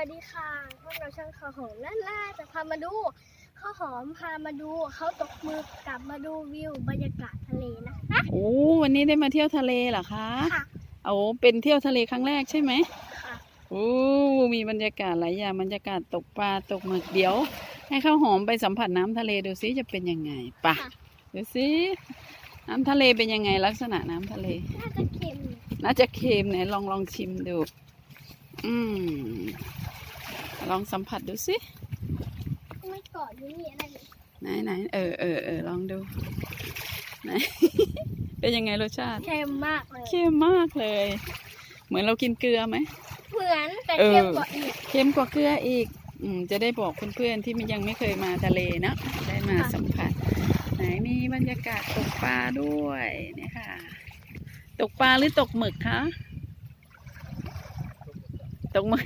วัสดีค่ะ พวกเราช่างข้าวหอมนั่นแหละจะพามาดูข้าวหอมพามาดูเขาตกหมือกลับมาดูวิวบรรยากาศทะเลนะคะโอ้วันนี้ได้มาเที่ยวทะเลเหรอคะค่ะโอ้เป็นเที่ยวทะเลครั้งแรกใช่ไหมค่ะโอ้มีบรรยากาศหลายอย่างบรรยากาศตกปลาตกหมึกเดี๋ยว ให้ข้าวหอมไปสัมผัสน้ำทะเลดูซิจะเป็นยังไงไปะค่ะดูซิน้ำทะเลเป็นยังไงลักษณะน้ำทะเล น่าจะเค็มน่าจะเค็มไหนลองลองชิมดู อืม ลองสัมผัสดูสิ ไม่เกาะอยู่นี่อะไรเลยไหนไหนเออเออเออลองดูไหน เป็นยังไงรสชาติเค็มมากเลยเค็มมากเลย เหมือนเรากินเกลือไหม เหมือนแต่เออเค็มกว่าอีก เค็มกว่าเกลืออีก อืมจะได้บอกเพื่อนๆที่ยังไม่เคยมาทะเลเนอะได้มาค่ะ สัมผัส ไหนมีบรรยากาศตกปลาด้วยเนี่ยค่ะ ตกปลาหรือตกหมึกคะ ตกหมึก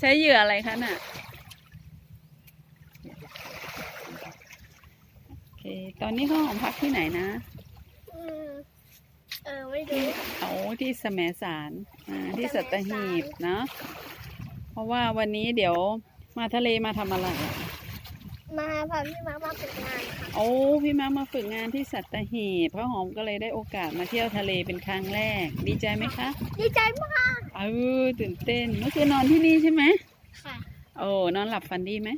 ใช้เหยื่ออะไรคะน่ะโอเคตอนนี้ข้าวหอมพักที่ไหนนะอืมเออไม่รู้เอาที่แสมสารอ่าที่แสสัมตสารหีบเนาะเพราะว่าวันนี้เดี๋ยวมาทะเลมาทำอะไรอะมาพาพี่มามาฝึกงานค่ะโอ้พี่มามาฝึกงานที่สัตหีบข้าวหอมก็เลยได้โอกาสมาเที่ยวทะเลเป็นครั้งแรก ดีใจไหมคะ ดีใจมาก เออตื่นเต้นเมื่อคืนนอนที่นี่ใช่ไหมค่ะโอ้นอนหลับฝันดีไหม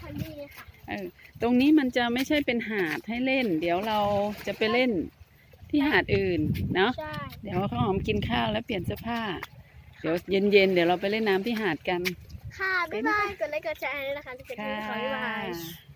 พอดีค่ะเออตรงนี้มันจะไม่ใช่เป็นหาดให้เล่น เดี๋ยวเราจะไปเล่นที่หาดอื่นเนาะใช่เดี๋ยวข้าวหอมกินข้าวแล้วเปลี่ยนเสื้อผ้า เดี๋ยวเย็นๆเดี๋ยวเราไปเล่นน้ำที่หาดกัน ค่ะบ๊ายบายกดไลค์กดแชร์ด้วยนะคะจะเป็นค่ขอบ๊ายบายะ